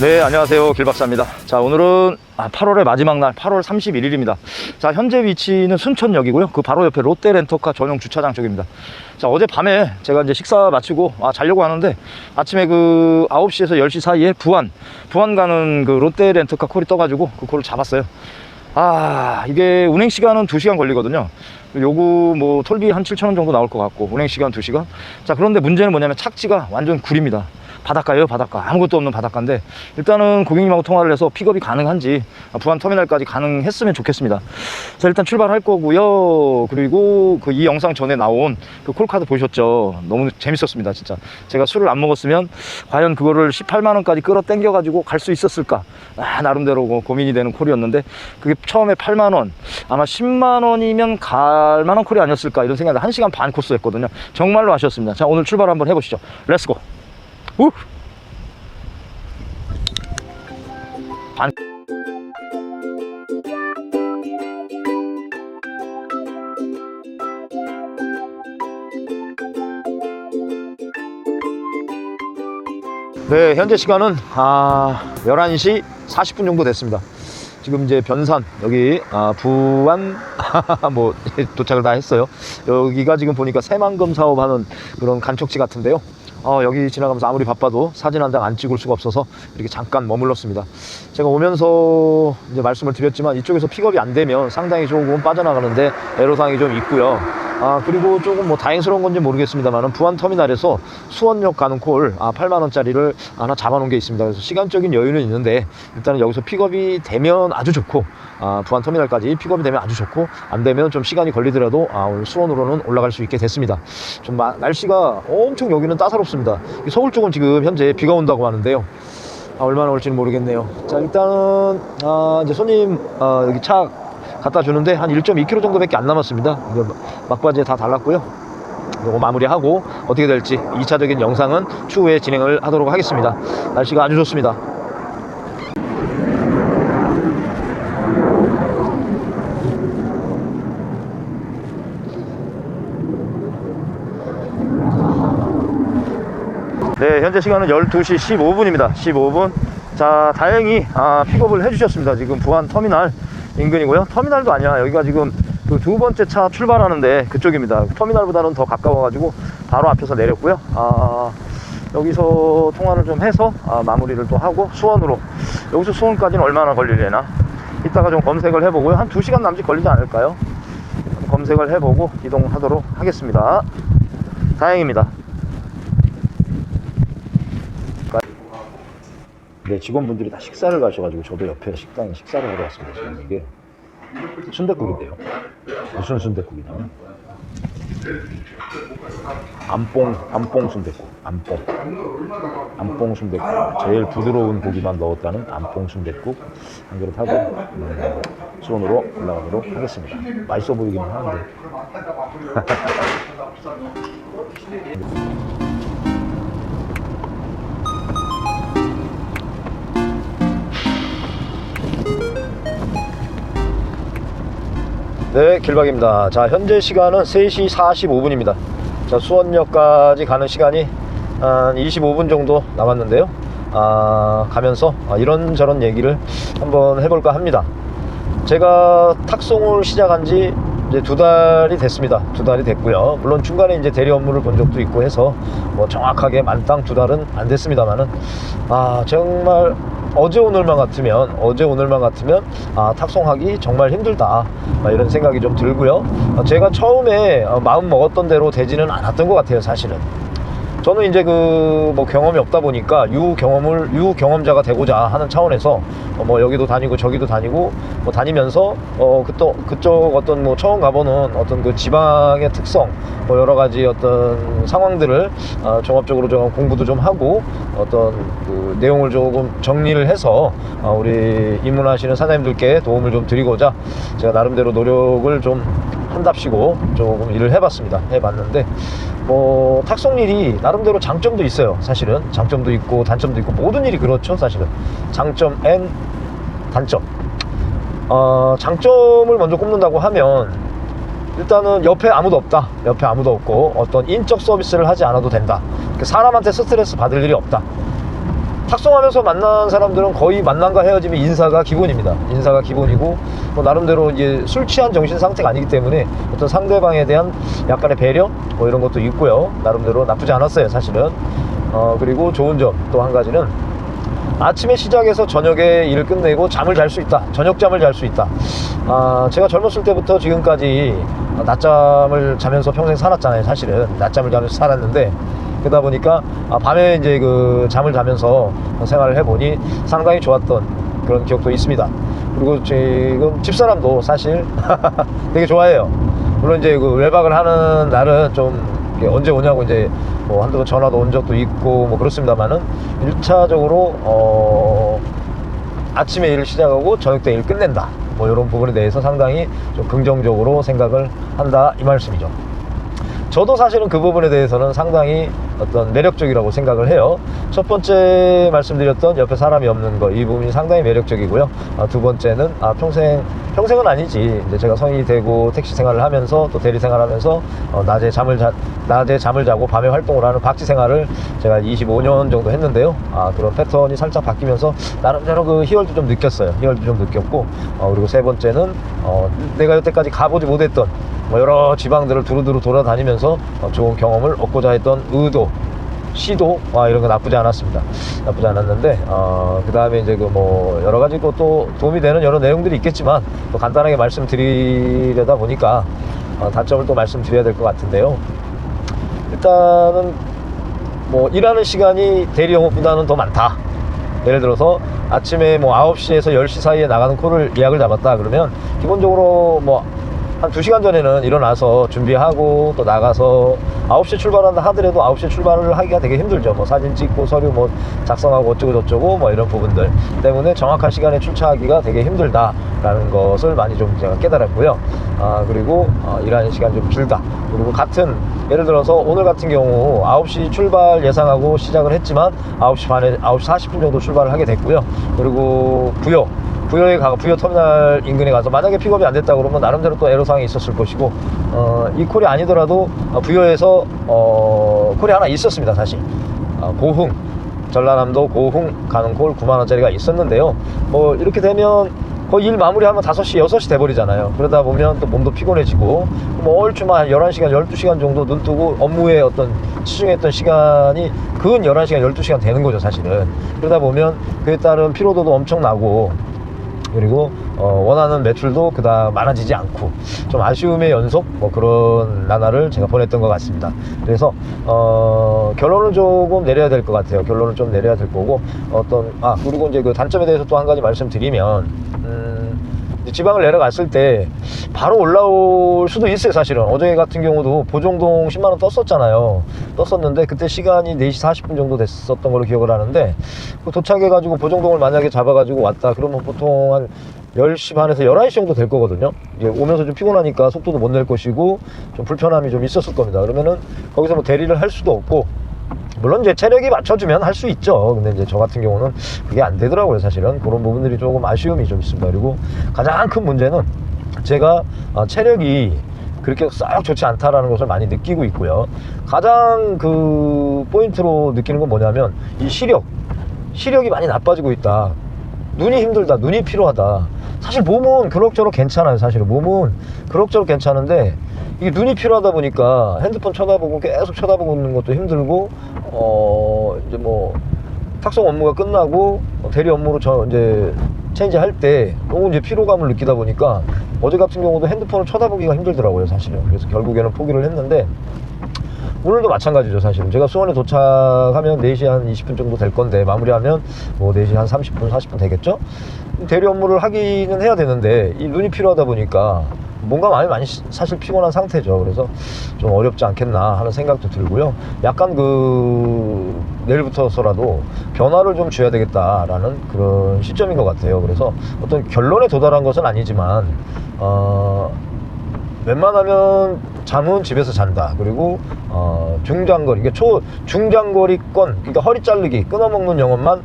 네, 안녕하세요. 길박사입니다. 자, 오늘은 아, 8월의 마지막 날, 8월 31일입니다. 자, 현재 위치는 순천역이고요. 그 바로 옆에 롯데 렌터카 전용 주차장 쪽입니다. 자, 어제 밤에 제가 이제 식사 마치고 아, 자려고 하는데 아침에 그 9시에서 10시 사이에 부안, 부안 가는 그 롯데 렌터카 콜이 떠가지고 그 콜을 잡았어요. 아, 이게 운행 시간은 2시간 걸리거든요. 요구 뭐 톨비 한 7,000원 정도 나올 것 같고 운행 시간 2시간. 자, 그런데 문제는 뭐냐면 착지가 완전 구립니다. 바닷가예요, 바닷가. 아무것도 없는 바닷가인데 일단은 고객님하고 통화를 해서 픽업이 가능한지 아, 부안 터미널까지 가능했으면 좋겠습니다. 자, 일단 출발할 거고요. 그리고 그 이 영상 전에 나온 그 콜카드 보셨죠? 너무 재밌었습니다, 진짜. 제가 술을 안 먹었으면 과연 그거를 18만 원까지 끌어 당겨 가지고 갈 수 있었을까? 아, 나름대로 뭐 고민이 되는 콜이었는데 그게 처음에 8만 원, 아마 10만 원이면 갈 만한 콜이 아니었을까 이런 생각이 1시간 반 코스였거든요. 정말로 아쉬웠습니다. 자, 오늘 출발 한번 해보시죠. 렛츠고. 우! 반 네, 현재 시간은 아, 11시 40분 정도 됐습니다. 지금 이제 변산 여기 아, 부안 뭐 도착을 다 했어요. 여기가 지금 보니까 새만금 사업하는 그런 간척지 같은데요. 어, 여기 지나가면서 아무리 바빠도 사진 한 장 안 찍을 수가 없어서 이렇게 잠깐 머물렀습니다. 제가 오면서 이제 말씀을 드렸지만 이쪽에서 픽업이 안 되면 상당히 조금 빠져나가는데 애로사항이 좀 있고요. 아, 그리고 조금 뭐 다행스러운 건지 모르겠습니다만은 부안 터미널에서 수원역 가는 콜 아, 8만 원짜리를 하나 잡아놓은 게 있습니다. 그래서 시간적인 여유는 있는데 일단은 여기서 픽업이 되면 아주 좋고 아, 부안 터미널까지 픽업이 되면 아주 좋고 안 되면 좀 시간이 걸리더라도 아, 오늘 수원으로는 올라갈 수 있게 됐습니다. 좀 마- 날씨가 엄청 여기는 따사롭습니다. 이 서울 쪽은 지금 현재 비가 온다고 하는데요. 아, 얼마나 올지는 모르겠네요. 자, 일단은, 아, 이제 손님, 아, 여기 차 갖다 주는데 한 1.2km 정도밖에 안 남았습니다. 이거 막바지에 다 달랐고요. 요거 마무리하고 어떻게 될지 2차적인 영상은 추후에 진행을 하도록 하겠습니다. 날씨가 아주 좋습니다. 네, 현재 시간은 12시 15분입니다. 15분. 자, 다행히 아, 픽업을 해주셨습니다. 지금 부안 터미널 인근이고요. 터미널도 아니야. 여기가 지금 그 두 번째 차 출발하는데 그쪽입니다. 터미널보다는 더 가까워가지고 바로 앞에서 내렸고요. 아, 여기서 통화를 좀 해서 아, 마무리를 또 하고 수원으로 여기서 수원까지는 얼마나 걸리려나 이따가 좀 검색을 해보고요. 한 2시간 남짓 걸리지 않을까요? 검색을 해보고 이동하도록 하겠습니다. 다행입니다. 네, 직원분들이 다 식사를 가셔가지고 저도 옆에 식당에 식사를 하러 왔습니다. 지금 이게 순대국인데요. 무슨 순대국이냐면 안뽕 안뽕 순대국. 안뽕. 안뽕 순대국. 제일 부드러운 고기만 넣었다는 안뽕 순대국 한 그릇 하고 음, 수원으로 올라가도록 하겠습니다. 맛있어 보이기는 하는데. 네, 길박입니다. 자, 현재 시간은 3시 45분입니다. 자, 수원역까지 가는 시간이 한 25분 정도 남았는데요. 아, 가면서 아, 이런저런 얘기를 한번 해볼까 합니다. 제가 탁송을 시작한 지 이제 두 달이 됐습니다. 두 달이 됐고요. 물론 중간에 이제 대리 업무를 본 적도 있고 해서 뭐 정확하게 만땅 두 달은 안 됐습니다만은 아 정말 어제 오늘만 같으면 어제 오늘만 같으면 아 탁송하기 정말 힘들다 아, 이런 생각이 좀 들고요. 아, 제가 처음에 어, 마음 먹었던 대로 되지는 않았던 것 같아요. 사실은. 저는 이제 그 뭐 경험이 없다 보니까 유 경험을 유 경험자가 되고자 하는 차원에서 어, 뭐 여기도 다니고 저기도 다니고 뭐 다니면서 어 그또 그쪽 어떤 뭐 처음 가보는 어떤 그 지방의 특성 뭐 여러 가지 어떤 상황들을 어, 종합적으로 좀 공부도 좀 하고 어떤 그 내용을 조금 정리를 해서 어, 우리 입문하시는 사장님들께 도움을 좀 드리고자 제가 나름대로 노력을 좀 한답시고 조금 일을 해봤습니다. 해봤는데 뭐 탁송 일이 나름대로 장점도 있어요. 사실은 장점도 있고 단점도 있고 모든 일이 그렇죠. 사실은 장점 N 단점. 어, 장점을 먼저 꼽는다고 하면 일단은 옆에 아무도 없다. 옆에 아무도 없고 어떤 인적 서비스를 하지 않아도 된다. 그 사람한테 스트레스 받을 일이 없다. 탁송하면서 만난 사람들은 거의 만남과 헤어짐이 인사가 기본입니다. 인사가 기본이고 뭐 나름대로 이제 술 취한 정신 상태가 아니기 때문에 어떤 상대방에 대한 약간의 배려 뭐 이런 것도 있고요. 나름대로 나쁘지 않았어요, 사실은. 어 그리고 좋은 점 또 한 가지는 아침에 시작해서 저녁에 일을 끝내고 잠을 잘 수 있다. 저녁잠을 잘 수 있다. 아, 제가 젊었을 때부터 지금까지 낮잠을 자면서 평생 살았잖아요. 사실은 낮잠을 자면서 살았는데 그러다 보니까 아, 밤에 이제 그 잠을 자면서 생활을 해보니 상당히 좋았던 그런 기억도 있습니다. 그리고 지금 집사람도 사실 되게 좋아해요. 물론 이제 그 외박을 하는 날은 좀 언제 오냐고 이제 뭐 한두 번 전화도 온 적도 있고 뭐 그렇습니다만은 일차적으로 어 아침에 일을 시작하고 저녁 때 일 끝낸다 뭐 이런 부분에 대해서 상당히 좀 긍정적으로 생각을 한다 이 말씀이죠. 저도 사실은 그 부분에 대해서는 상당히 어떤 매력적이라고 생각을 해요. 첫 번째 말씀드렸던 옆에 사람이 없는 거 이 부분이 상당히 매력적이고요. 아, 두 번째는 아, 평생 평생은 아니지. 이제 제가 성인이 되고 택시 생활을 하면서 또 대리 생활하면서 어, 낮에 잠을 자 낮에 잠을 자고 밤에 활동을 하는 박쥐 생활을 제가 25년 정도 했는데요. 아, 그런 패턴이 살짝 바뀌면서 나름대로 그 희열도 좀 느꼈어요. 희열도 좀 느꼈고 어, 그리고 세 번째는 어, 내가 여태까지 가보지 못했던 뭐 여러 지방들을 두루두루 돌아다니면서 어, 좋은 경험을 얻고자 했던 의도, 시도 와 이런 거 나쁘지 않았습니다. 나쁘지 않았는데 어, 그 다음에 이제 그 뭐 여러 가지 또, 또 도움이 되는 여러 내용들이 있겠지만 또 간단하게 말씀드리려다 보니까 어, 단점을 또 말씀드려야 될 것 같은데요. 일단은 뭐 일하는 시간이 대리 영업보다는 더 많다. 예를 들어서 아침에 뭐 9시에서 10시 사이에 나가는 콜을 예약을 잡았다 그러면 기본적으로 뭐 한 2시간 전에는 일어나서 준비하고 또 나가서 9시에 출발한다 하더라도 9시에 출발을 하기가 되게 힘들죠. 뭐 사진 찍고 서류 뭐 작성하고 어쩌고 저쩌고 뭐 이런 부분들 때문에 정확한 시간에 출차하기가 되게 힘들다 라는 것을 많이 좀 제가 깨달았고요. 아, 그리고 어, 일하는 시간 좀 길다. 그리고 같은 예를 들어서 오늘 같은 경우 9시 출발 예상하고 시작을 했지만 9시 반에 9시 40분 정도 출발을 하게 됐고요. 그리고 부여 부여에 가 부여 터미널 인근에 가서 만약에 픽업이 안 됐다 그러면 나름대로 또 애로사항이 있었을 것이고 어, 이 콜이 아니더라도 어, 부여에서 어, 콜이 하나 있었습니다 사실 어, 고흥 전라남도 고흥 가는 콜 9만 원짜리가 있었는데요 뭐 이렇게 되면 거의 일 마무리하면 5시, 6시 돼버리잖아요. 그러다 보면 또 몸도 피곤해지고, 뭐 얼추만 한 11시간, 12시간 정도 눈 뜨고 업무에 어떤 치중했던 시간이 근 11시간, 12시간 되는 거죠, 사실은. 그러다 보면 그에 따른 피로도도 엄청 나고, 그리고 어, 원하는 매출도 그다음 많아지지 않고 좀 아쉬움의 연속 뭐 그런 나날을 제가 보냈던 것 같습니다. 그래서 어, 결론을 조금 내려야 될 것 같아요. 결론을 좀 내려야 될 거고 어떤 아 그리고 이제 그 단점에 대해서 또 한 가지 말씀드리면 음, 지방을 내려갔을 때 바로 올라올 수도 있어요 사실은. 어제 같은 경우도 보정동 10만원 떴었잖아요. 떴었는데 그때 시간이 4시 40분 정도 됐었던 걸로 기억을 하는데 그 도착해 가지고 보정동을 만약에 잡아 가지고 왔다 그러면 보통 한 10시 반에서 11시 정도 될 거거든요. 오면서 좀 피곤하니까 속도도 못 낼 것이고 좀 불편함이 좀 있었을 겁니다. 그러면은 거기서 뭐 대리를 할 수도 없고 물론 이제 체력이 맞춰주면 할 수 있죠. 근데 이제 저 같은 경우는 그게 안 되더라고요, 사실은. 그런 부분들이 조금 아쉬움이 좀 있습니다. 그리고 가장 큰 문제는 제가 어, 체력이 그렇게 썩 좋지 않다라는 것을 많이 느끼고 있고요. 가장 그 포인트로 느끼는 건 뭐냐면 이 시력, 시력이 많이 나빠지고 있다. 눈이 힘들다, 눈이 필요하다. 사실 몸은 그럭저럭 괜찮아요, 사실은. 몸은 그럭저럭 괜찮은데 이게 눈이 필요하다 보니까 핸드폰 쳐다보고 계속 쳐다보고 있는 것도 힘들고, 어, 이제 뭐, 탁송 업무가 끝나고 어, 대리 업무로 저 이제 체인지 할 때 너무 이제 피로감을 느끼다 보니까 어제 같은 경우도 핸드폰을 쳐다보기가 힘들더라고요, 사실은. 그래서 결국에는 포기를 했는데 오늘도 마찬가지죠 사실은 제가 수원에 도착하면 4시 한 20분 정도 될 건데 마무리하면 뭐 4시 한 30분 40분 되겠죠 대리 업무를 하기는 해야 되는데 이 눈이 필요하다 보니까 뭔가 많이 많이 시- 사실 피곤한 상태죠 그래서 좀 어렵지 않겠나 하는 생각도 들고요 약간 그 내일부터서라도 변화를 좀 줘야 되겠다라는 그런 시점인 것 같아요 그래서 어떤 결론에 도달한 것은 아니지만 어 웬만하면 잠은 집에서 잔다. 그리고 어, 중장거리, 이게 초 중장거리권, 그러니까 허리 자르기, 끊어먹는 영업만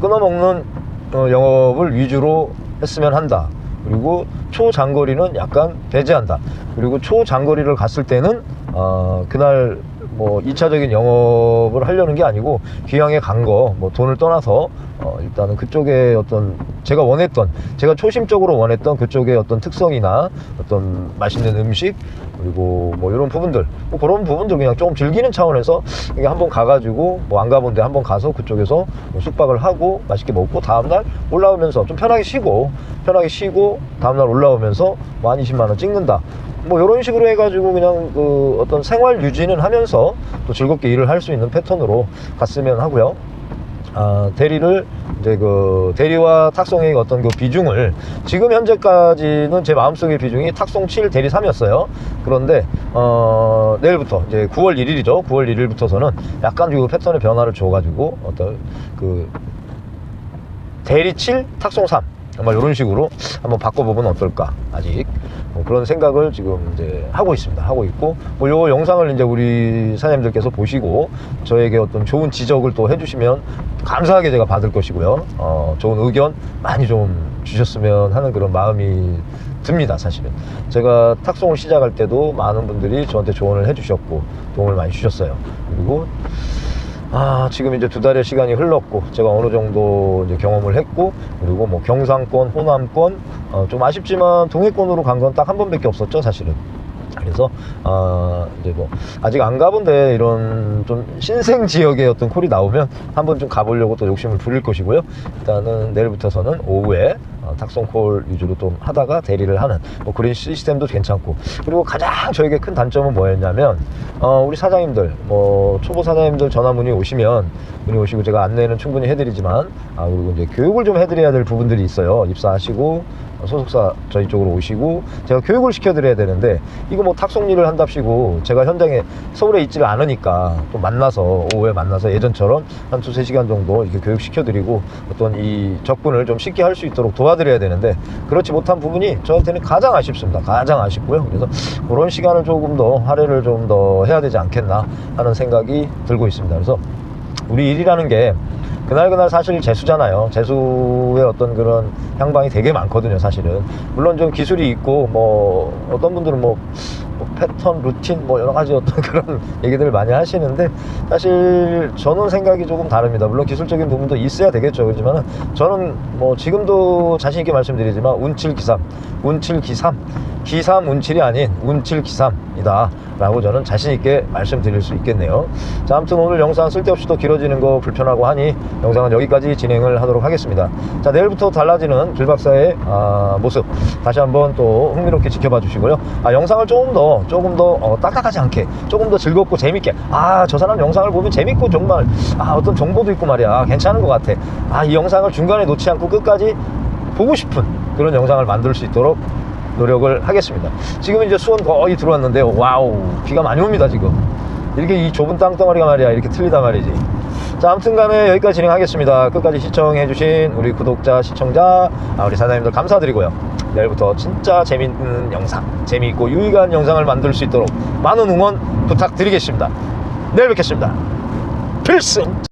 끊어먹는 어, 영업을 위주로 했으면 한다. 그리고 초장거리는 약간 배제한다. 그리고 초장거리를 갔을 때는 어, 그날 뭐 2차적인 영업을 하려는 게 아니고 귀향에 간 거 뭐 돈을 떠나서 어, 일단은 그쪽에 어떤 제가 원했던 제가 초심적으로 원했던 그쪽의 어떤 특성이나 어떤 맛있는 음식 그리고 뭐 이런 부분들 뭐 그런 부분들 그냥 조금 즐기는 차원에서 이게 한번 가가지고 뭐 안 가본 데 한번 가서 그쪽에서 뭐 숙박을 하고 맛있게 먹고 다음날 올라오면서 좀 편하게 쉬고 편하게 쉬고 다음날 올라오면서 뭐 한 20만 원 찍는다 뭐 이런 식으로 해가지고 그냥 그 어떤 생활 유지는 하면서 또 즐겁게 일을 할 수 있는 패턴으로 갔으면 하고요. 아, 대리를 이제 그 대리와 탁송의 어떤 그 비중을 지금 현재까지는 제 마음속의 비중이 탁송 7 대리 3이었어요. 그런데 어 내일부터 이제 9월 1일이죠. 9월 1일부터서는 약간 그 패턴의 변화를 줘 가지고 어떤 그 대리 7 탁송 3 정말 이런 식으로 한번 바꿔보면 어떨까 아직. 뭐 그런 생각을 지금 이제 하고 있습니다. 하고 있고 뭐 요 영상을 이제 우리 사장님들께서 보시고 저에게 어떤 좋은 지적을 또 해주시면 감사하게 제가 받을 것이고요. 어, 좋은 의견 많이 좀 주셨으면 하는 그런 마음이 듭니다 사실은. 제가 탁송을 시작할 때도 많은 분들이 저한테 조언을 해주셨고 도움을 많이 주셨어요. 그리고 아, 지금 이제 두 달의 시간이 흘렀고, 제가 어느 정도 이제 경험을 했고, 그리고 뭐 경상권, 호남권, 어, 좀 아쉽지만 동해권으로 간 건 딱 한 번밖에 없었죠, 사실은. 그래서, 아, 이제 뭐, 아직 안 가본 데 이런 좀 신생 지역의 어떤 콜이 나오면 한번 좀 가보려고 또 욕심을 부릴 것이고요. 일단은 내일부터서는 오후에 어, 탁송콜 위주로 좀 하다가 대리를 하는 뭐 그런 시스템도 괜찮고. 그리고 가장 저에게 큰 단점은 뭐였냐면 어, 우리 사장님들 뭐 초보 사장님들 전화 문의 오시면 문의 오시고 제가 안내는 충분히 해드리지만 아 그리고 이제 교육을 좀 해드려야 될 부분들이 있어요. 입사하시고 어, 소속사 저희 쪽으로 오시고 제가 교육을 시켜드려야 되는데 이거 뭐 탁송 일을 한답시고 제가 현장에 서울에 있지를 않으니까 또 만나서 오후에 만나서 예전처럼 한 두세 시간 정도 이렇게 교육시켜드리고 어떤 이 접근을 좀 쉽게 할 수 있도록 도와드 려야 되는데 그렇지 못한 부분이 저한테는 가장 아쉽습니다 가장 아쉽고요 그래서 그런 시간을 조금 더 할애를 좀 더 해야 되지 않겠나 하는 생각이 들고 있습니다 그래서 우리 일이라는 게 그날 그날 사실 재수잖아요. 재수의 어떤 그런 향방이 되게 많거든요, 사실은. 물론 좀 기술이 있고, 뭐, 어떤 분들은 뭐, 뭐 패턴, 루틴, 뭐, 여러 가지 어떤 그런 얘기들을 많이 하시는데, 사실 저는 생각이 조금 다릅니다. 물론 기술적인 부분도 있어야 되겠죠. 그렇지만 저는 뭐, 지금도 자신 있게 말씀드리지만, 운칠기삼, 운칠기삼, 기삼 운칠이 아닌 운칠기삼이다. 라고 저는 자신 있게 말씀드릴 수 있겠네요. 자, 아무튼 오늘 영상 쓸데없이 또 길어지는 거 불편하고 하니 영상은 여기까지 진행을 하도록 하겠습니다. 자, 내일부터 달라지는 길박사의 아, 모습 다시 한번 또 흥미롭게 지켜봐 주시고요. 아, 영상을 조금 더, 조금 더 어, 딱딱하지 않게, 조금 더 즐겁고 재밌게, 아, 저 사람 영상을 보면 재밌고 정말, 아, 어떤 정보도 있고 말이야. 괜찮은 것 같아. 아, 이 영상을 중간에 놓지 않고 끝까지 보고 싶은 그런 영상을 만들 수 있도록 노력을 하겠습니다. 지금 이제 수원 거의 들어왔는데 와우 비가 많이 옵니다 지금. 이렇게 이 좁은 땅덩어리가 말이야 이렇게 틀리다 말이지. 자 아무튼 간에 여기까지 진행하겠습니다. 끝까지 시청해주신 우리 구독자 시청자 아, 우리 사장님들 감사드리고요. 내일부터 진짜 재밌는 영상 재미있고 유익한 영상을 만들 수 있도록 많은 응원 부탁드리겠습니다. 내일 뵙겠습니다. 필승.